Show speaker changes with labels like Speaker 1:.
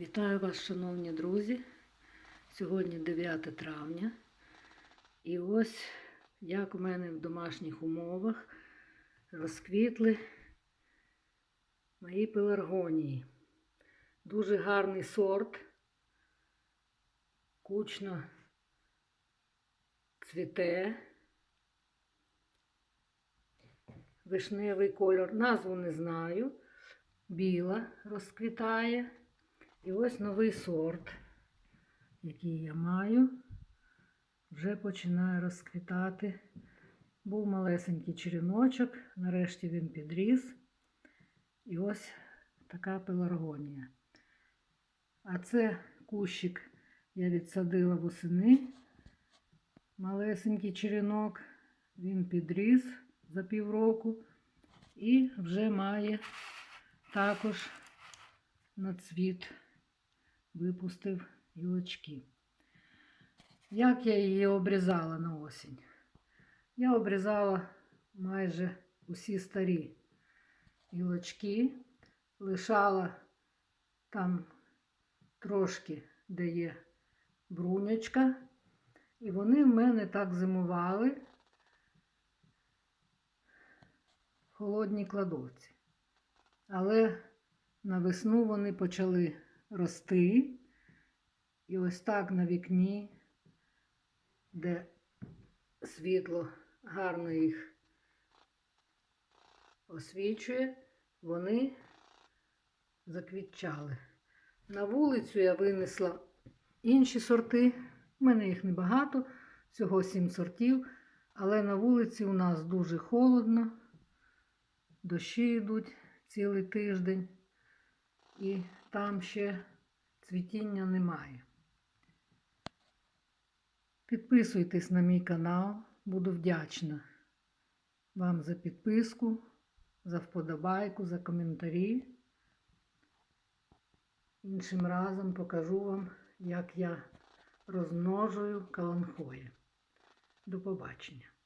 Speaker 1: Вітаю вас, шановні друзі. Сьогодні 9 травня. І ось як у мене в домашніх умовах розквітли мої пеларгонії. Дуже гарний сорт. Кучно цвіте. Вишневий кольор. Назву не знаю. Біла розквітає. І ось новий сорт, який я маю, вже починає розквітати. Був малесенький череночок, нарешті він підріс. І ось така пеларгонія. А це кущик я відсадила восени. Малесенький черенок, він підріс за півроку і вже має також на цвіт випустив гілочки. Як я її обрізала на осінь? Я обрізала майже усі старі гілочки, лишала там трошки, де є брунячка, і вони в мене так зимували в холодній кладовці. Але на весну вони почали рости. І ось так на вікні, де світло гарно їх освічує, вони заквітчали. На вулицю я винесла інші сорти. У мене їх небагато, всього сім сортів, але на вулиці у нас дуже холодно, дощі йдуть цілий тиждень, і там ще цвітіння немає. Підписуйтесь на мій канал, буду вдячна вам за підписку, за вподобайку, за коментарі. Іншим разом покажу вам, як я розмножую каланхої. До побачення!